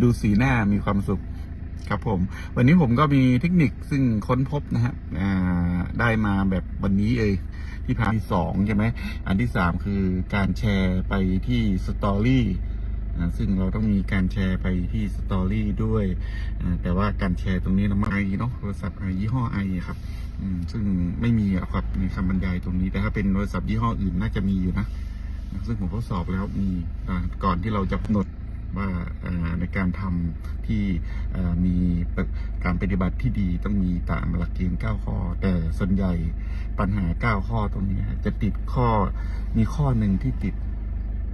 ดูสีหน้ามีความสุขครับผม วันนี้ผมก็มีเทคนิคซึ่งค้นพบนะฮะได้มาแบบวันนี้เอยที่พาที่สองใช่ไหม อันที่สามคือการแชร์ไปที่สตอรี่ซึ่งเราต้องมีการแชร์ไปที่สตอรี่ด้วย แต่ว่าการแชร์ตรงนี้เราไม่ไอเนาะโทรศัพท์ไอยี่ห้อไอครับซึ่งไม่มีอะครับในคำบรรยายตรงนี้ แต่ถ้าเป็นโทรศัพท์ยี่ห้ออื่นน่าจะมีอยู่นะ ซึ่งผมทดสอบแล้วมีก่อนที่เราจะกำหนด ว่าในการทำที่มีการปฏิบัติที่ดีต้องมีตามหลักเกณฑ์9ข้อ แต่ส่วนใหญ่ปัญหา 9 ข้อตรงนี้จะติดข้อมีข้อหนึ่งที่ติด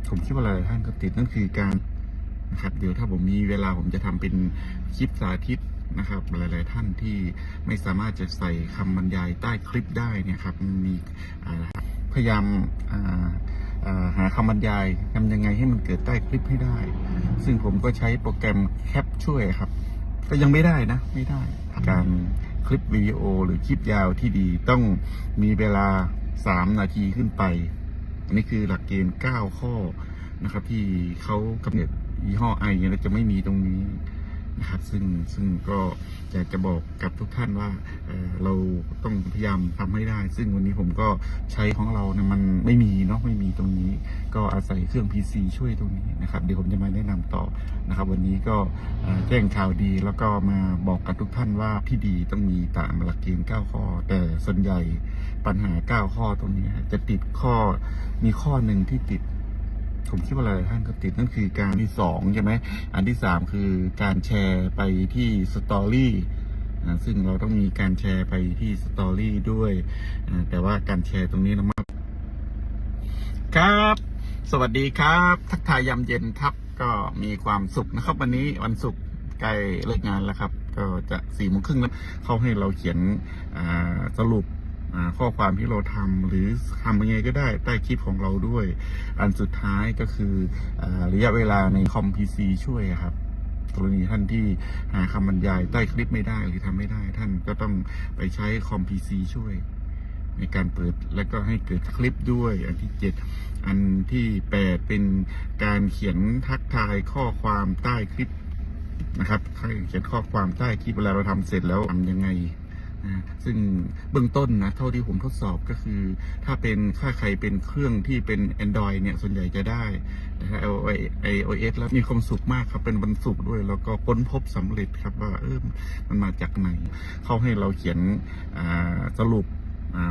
ผมคิดว่าหลายท่านก็ติดนั่นคือการนะครับเดี๋ยวถ้าผมมีเวลาผมจะทำเป็นคลิปสาธิตนะครับ หลาย ๆ ท่านที่ไม่สามารถจะใส่คำบรรยายใต้คลิปได้เนี่ยครับมีพยายามอ่า หาคำบรรยายทำยังไงให้มันเกิดใต้คลิปให้ได้ ซึ่งผมก็ใช้โปรแกรมแคปช่วยครับ ก็ยังไม่ได้นะ ไม่ได้ การคลิปวิดีโอหรือคลิปยาวที่ดีต้องมีเวลา 3 นาทีขึ้นไป อันนี้คือหลักเกณฑ์ 9 ข้อนะครับ ที่เขากำหนดยี่ห้อไอเนี่ยจะไม่มีตรงนี้ นะครับซึ่งซึ่งก็อยากจะบอกกับทุกท่านว่าเเราต้องพยายามทำให้ได้ ซึ่งวันนี้ผมก็ใช้ของเราเนี่ยมันไม่มีเนาะไม่มีตรงนี้ ก็อาศัยเครื่อง PC ช่วยตรงนี้นะครับ เดี๋ยวผมจะมาแนะนำต่อนะครับ วันนี้ก็แจ้งข่าวดีแล้วก็มาบอกกับทุกท่านว่าที่ดีต้องมีตามหลักเกณฑ์9ข้อ แต่ส่วนใหญ่ปัญหา 9 ข้อตรงนี้จะติดข้อมีข้อหนึ่งที่ติด ผมคิดว่าหลายท่านก็ติดนั่นคือการที่สองใช่ไหมอันที่สามคือการแชร์ไปที่สตอรี่ซึ่งเราต้องมีการแชร์ไปที่สตอรี่ด้วยแต่ว่าการแชร์ตรงนี้เรามาครับ สวัสดีครับ ทักทายยามเย็นครับ ก็มีความสุขนะครับ วันนี้วันศุกร์ใกล้เลิกงานแล้วครับ ก็จะสี่โมงครึ่งแล้วเขาให้เราเขียนสรุป ข้อความที่เราทำหรือทำยังไงก็ได้ใต้คลิปของเราด้วย อันสุดท้ายก็คืออระยะเวลาในคอมพีซีช่วยครับกรณีท่านที่หาคำบรรยายใต้คลิปไม่ได้หรือทำไม่ได้ ท่านก็ต้องไปใช้คอมพีซีช่วย ในการเปิดและก็ให้เกิดคลิปด้วย อันที่เจ็ดอันที่แปดเป็นการเขียนทักทายข้อความใต้คลิปนะครับให้เขียนข้อความใต้คลิปเวลาเราทำเสร็จแล้วทำยังไง ซึ่งเบื้องต้นนะเท่าที่ผมทดสอบก็คือ ถ้าเป็นถ้าใครเป็นเครื่องที่เป็น Android เนี่ยส่วนใหญ่จะได้แต่ถ้า iOS แล้วมีความสุขมากครับเป็นวันศุกด้วย แล้วก็ค้นพบสำเร็จครับว่าเออมันมาจากไหน เขาให้เราเขียนสรุป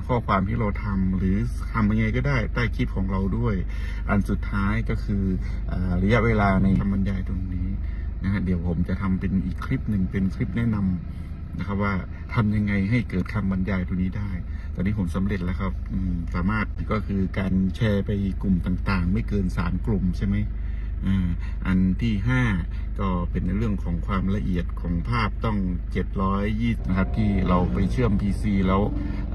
ข้อความที่เราทำหรือทำยังไงก็ได้ใต้คลิปของเราด้วย อันสุดท้ายก็คืออระยะเวลาในคำบรรยายตรงนี้นะฮะเดี๋ยวผมจะทำเป็นอีกคลิปหนึ่งเป็นคลิปแนะนำ นะครับว่าทำยังไงให้เกิดคำบรรยายตัวนี้ได้ ตอนนี้ผมสำเร็จแล้วครับสามารถก็คือการแชร์ไปกลุ่มต่างๆ ไม่เกินสามกลุ่มใช่ไหมอันที่ห้าก็เป็นในเรื่องของความละเอียดของภาพต้อง 720 นะครับ ที่เราไปเชื่อม PC แล้ว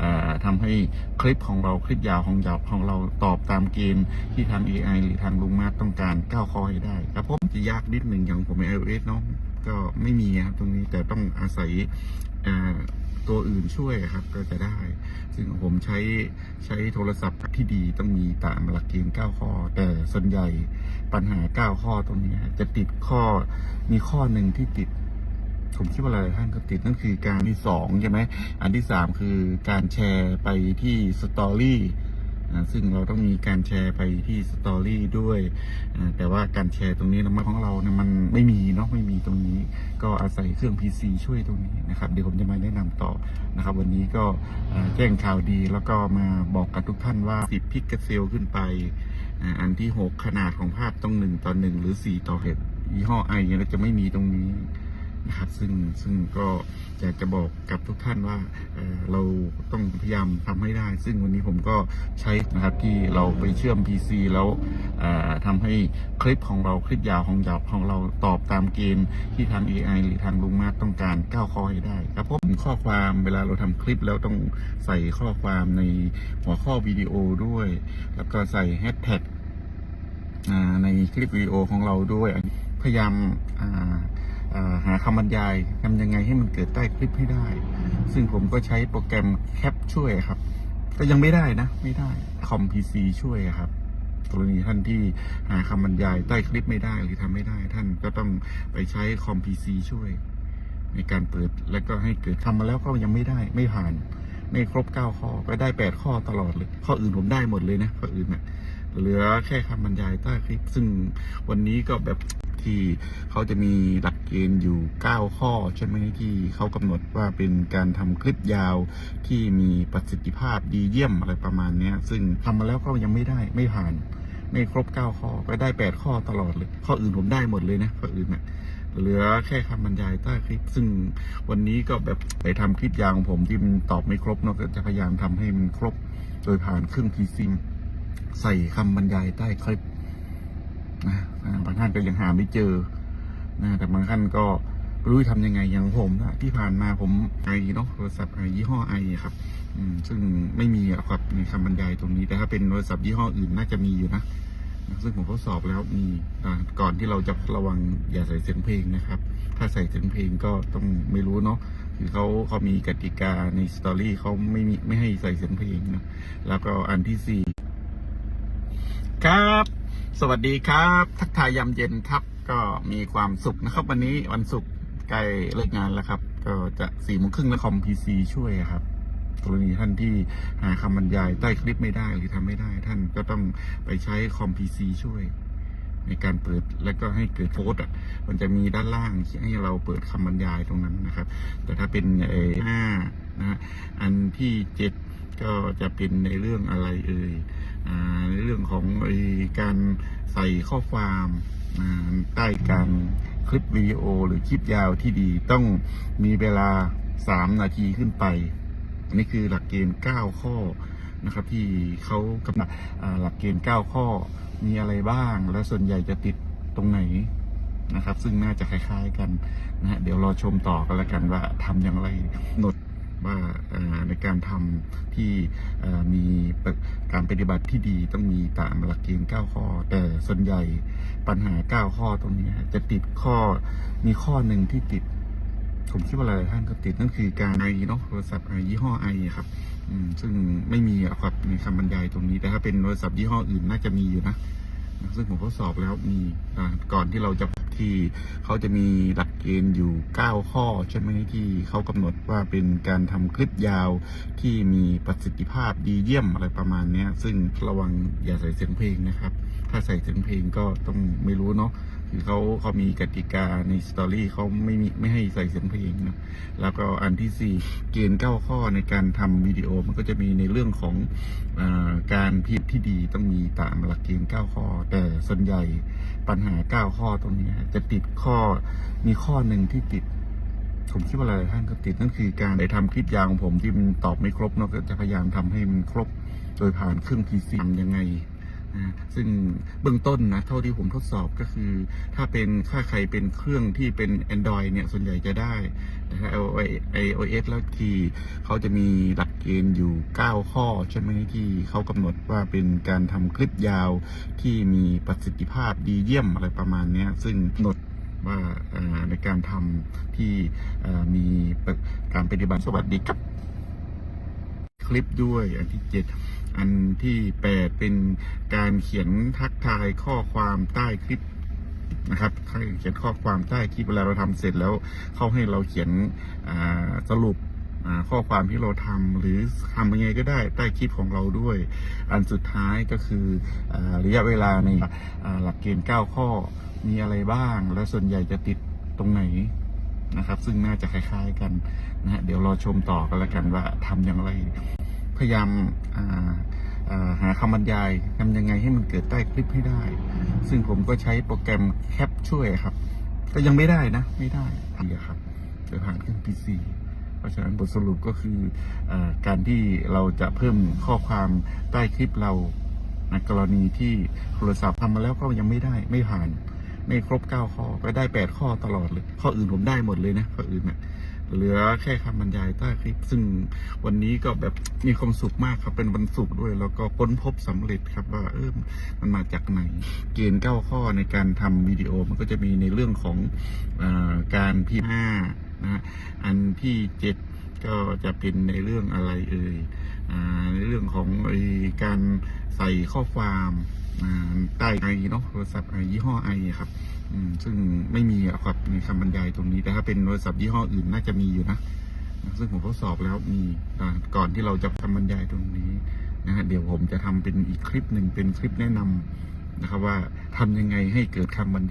อ่าทำให้คลิปของเราคลิปยาวของยาวของเราตอบตามเกณฑ์ที่ทาง AI หรือทางลุงมาต้องการก้าวข้อให้ได้ครับผมจะยากนิดหนึ่งอย่างผมใน iOS เนาะ ก็ไม่มีครับตรงนี้แต่ต้องอาศัยตัวอื่นช่วยครับก็จะได้ ซึ่งผมใช้ใช้โทรศัพท์ที่ดีต้องมีตามหลักเกณฑ์9ข้อ แต่ส่วนใหญ่ปัญหา 9 ข้อตรงนี้จะติดข้อมีข้อหนึ่งที่ติด ผมคิดว่าหลายท่านก็ติดนั่นคือการที่สองใช่ไหมอันที่สามคือการแชร์ไปที่สตอรี่ ซึ่งเราต้องมีการแชร์ไปที่สตอรี่ด้วย แต่ว่าการแชร์ตรงนี้นะของเราเนี่ยมันไม่มีเนาะไม่มีตรงนี้ ก็อาศัยเครื่อง PC ช่วยตรงนี้นะครับ เดี๋ยวผมจะมาแนะนำต่อนะครับ วันนี้ก็แจ้งข่าวดีแล้วก็มาบอกกับทุกท่านว่า 10 พิกเซลขึ้นไป อันที่ 6 ขนาดของภาพต้อง 1 ต่อ 1 หรือ 4 ต่อเหตยี่ห้อไอเนี่ยจะไม่มีตรงนี้ นะครับซึ่งซึ่งก็อยากจะบอกกับทุกท่านว่าเเราต้องพยายามทำให้ได้ ซึ่งวันนี้ผมก็ใช้นะครับที่เราไปเชื่อม PC แล้วเอ่อทำให้คลิปของเราคลิปยาวของยาวของเราตอบตามเกณฑ์ที่ทาง AI หรือทางลุงมาต้องการก้าวข้อให้ได้ครับผมข้อความเวลาเราทำคลิปแล้วต้องใส่ข้อความในหัวข้อวิดีโอด้วย แล้วก็ใส่แฮชแท็กในคลิปวิดีโอของเราด้วย พยายาม หาคำบรรยายทำยังไงให้มันเกิดใต้คลิปให้ได้ ซึ่งผมก็ใช้โปรแกรมแคปช่วยครับ ก็ยังไม่ได้นะ ไม่ได้คอมพีซีช่วยครับกรณีท่านที่หาคำบรรยายใต้คลิปไม่ได้หรือทำไม่ได้ ท่านก็ต้องไปใช้คอมพีซีช่วย ในการเปิดแล้วก็ให้เกิดทำมาแล้วก็ยังไม่ได้ไม่ผ่านไม่ครบเก้าข้อก็ได้แปดข้อตลอดเลย ข้ออื่นผมได้หมดเลยนะข้ออื่นนะ่ะเหลือแค่คำบรรยายใต้คลิป ซึ่งวันนี้ก็แบบ ที่เขาจะมีหลักเกณฑ์อยู่ 9 ข้อ ใช่ไหมที่เขากำหนดว่าเป็นการทำคลิปยาวที่มีประสิทธิภาพดีเยี่ยมอะไรประมาณนี้ซึ่งทำมาแล้วก็ยังไม่ได้ไม่ผ่านไม่ครบ 9 ข้อก็ได้ 8 ข้อตลอดเลย ข้ออื่นผมได้หมดเลยนะข้ออื่นนะ่ะเหลือแค่คำบรรยายใต้คลิป ซึ่งวันนี้ก็แบบไปทำคลิปยาวของผมที่มันตอบไม่ครบเนาะก็จะพยายามทำให้มันครบ โดยผ่านเครื่องพีซิมใส่คำบรรยายใต้คลิป นะบางท่านก็ยังหาไม่เจอนะแต่บางท่านก็ไม่รู้ทำยังไงอย่างผมนะที่ผ่านมาผมไอเนาะโทรศัพท์ไอยี่ห้อไอครับอืซึ่งไม่มีครับในคำบรรยายตรงนี้แต่ถ้าเป็นโทรศัพท์ยี่ห้ออื่นน่าจะมีอยู่นะซึ่งผมทดสอบแล้วมีก่อนที่เราจะระวังอย่าใส่เสียงเพลงนะครับ ถ้าใส่เสียงเพลงก็ต้องไม่รู้เนาะคือเขาเขามีกติกาในสตอรี่เขาไม่มีไม่ให้ใส่เสียงเพลงนะแล้วก็อันที่สี่ครับ สวัสดีครับ ทักทายยามเย็นครับ ก็มีความสุขนะครับ วันนี้วันศุกร์ใกล้เลิกงานแล้วครับ ก็จะสี่โมงครึ่งแล้วคอมพีซีช่วยครับกรณีท่านที่หาคำบรรยายใต้คลิปไม่ได้หรือทำไม่ได้ ท่านก็ต้องไปใช้คอมพีซีช่วย ในการเปิดแล้วก็ให้เกิดโฟล์อะ มันจะมีด้านล่างให้เราเปิดคำบรรยายตรงนั้นนะครับ แต่ถ้าเป็นเอห้านะอันที่เจ็ดก็จะเป็นในเรื่องอะไรเอ่ย ในเรื่องของอการใส่ข้อความใต้การคลิปวิดีโอหรือคลิปยาวที่ดีต้องมีเวลาสามนาทีขึ้นไปนนี้คือหลักเกณฑ์ 9 ข้อนะครับที่เขากำหนดหลักเกณฑ์ 9 ข้อมีอะไรบ้าง และส่วนใหญ่จะติดตรงไหนนะครับ ซึ่งน่าจะคล้าย ๆ กันนะฮะเดี๋ยวรอชมต่อกันแล้วกันว่าทำอย่างไรหนด ว่าในการทำที่มีการปฏิบัติที่ดีต้องมีตามหลักเกณฑ์9ข้อ แต่ส่วนใหญ่ปัญหา 9 ข้อตรงนี้จะติดข้อมีข้อหนึ่งที่ติด ผมคิดว่าหลายท่านก็ติดนั่นคือการไอเนาะโทรศัพท์ไอยี่ห้อไอครับซึ่งไม่มีครับในคำบรรยายตรงนี้ แต่ถ้าเป็นโทรศัพท์ยี่ห้ออื่นน่าจะมีอยู่นะ ซึ่งผมทดสอบแล้วมีก่อนที่เราจะ ที่เขาจะมีหลักเกณฑ์อยู่ 9 ข้อใช่ไหมที่เขากำหนดว่าเป็นการทำคลิปยาวที่มีประสิทธิภาพดีเยี่ยมอะไรประมาณนี้ซึ่งระวังอย่าใส่เสียงเพลงนะครับ ถ้าใส่เสียงเพลงก็ต้องไม่รู้เนาะคือเขาเขามีกติกาในสตอรี่เขาไม่มีไม่ให้ใส่เสียงเพลงนะแล้วก็อันที่สี่เกณฑ์เก้าข้อในการทำวิดีโอมันก็จะมีในเรื่องของอการพิมพ์ที่ดีต้องมีตามหลักเกณฑ์เก้าข้อ แต่ส่วนใหญ่ปัญหาเก้าข้อตรงนี้จะติดข้อมีข้อหนึ่งที่ติดผมคิดว่าหลายท่านก็ติดนั่นคือการได้ทำคลิปยาวของผมที่มันตอบไม่ครบเนาะก็จะพยายามทำให้มันครบ โดยผ่านเครื่องพีซีทำยังไง ซึ่งเบื้องต้นนะเท่าที่ผมทดสอบก็คือ ถ้าเป็นถ้าใครเป็นเครื่องที่เป็น Android เนี่ย ส่วนใหญ่จะได้แต่ถ้า iOS แล้วทีเขาจะมีหลักเกณฑ์อยู่ 9 ข้อ ใช่ไหมที่เขากำหนดว่าเป็นการทำคลิปยาวที่มีประสิทธิภาพดีเยี่ยมอะไรประมาณนี้ซึ่งกำหนดว่าในการทำที่มีการปฏิบัติสวัสดีครับ คลิปด้วยอันที่เจ็ด อันที่แปดเป็นการเขียนทักทายข้อความใต้คลิปนะครับเขียนข้อความใต้คลิปเวลาเราทำเสร็จแล้วเขาให้เราเขียนสรุปข้อความที่เราทำหรือทำยังไงก็ได้ใต้คลิปของเราด้วย อันสุดท้ายก็คืออระยะเวลาในหลักเกณฑ์ 9 ข้อมีอะไรบ้าง และส่วนใหญ่จะติดตรงไหนนะครับ ซึ่งน่าจะคล้าย ๆ กันนะฮะเดี๋ยวรอชมต่อกันแล้วกันว่าทำอย่างไร พยายามาาหาคำบรรยายทำยังไงให้มันเกิดใต้คลิปให้ได้ ซึ่งผมก็ใช้โปรแกรมแคปช่วยครับ ก็ยังไม่ได้นะ ไม่ได้เดียครับโดยผ่านเครื่อง PC เพราะฉะนั้นบทสรุปก็คืออการที่เราจะเพิ่มข้อความใต้คลิปเราในกรณีที่โทรศัพท์ทำมาแล้วก็ยังไม่ได้ไม่ผ่าน ไม่ครบ 9 ข้อ ก็ได้ 8 ข้อตลอดเลย ข้ออื่นผมได้หมดเลยนะ ข้ออื่นเนะ เหลือแค่คำบรรยายใต้คลิป ซึ่งวันนี้ก็แบบมีความสุขมากครับ เป็นวันศุกร์ด้วย แล้วก็ค้นพบสำเร็จครับว่าเออมันมาจากไหน เกณฑ์9ข้อในการทำวิดีโอมันก็จะมีในเรื่องของอการพิมพ์ห้านะฮะอันที่เจ็ดก็จะเป็นในเรื่องอะไรเอ่ยอ่าในเรื่องของอการใส่ข้อความ ใต้ไอเนาะโทรศัพท์ไอยี่ห้อไอครับซึ่งไม่มีอะครับในคำบรรยายตรงนี้ แต่ถ้าเป็นโทรศัพท์ยี่ห้ออื่นน่าจะมีอยู่นะ ซึ่งผมทดสอบแล้วมีก่อนที่เราจะทำบรรยายตรงนี้นะฮะเดี๋ยวผมจะทำเป็นอีกคลิปหนึ่งเป็นคลิปแนะนำนะครับว่าทำยังไงให้เกิดคำบรรยาย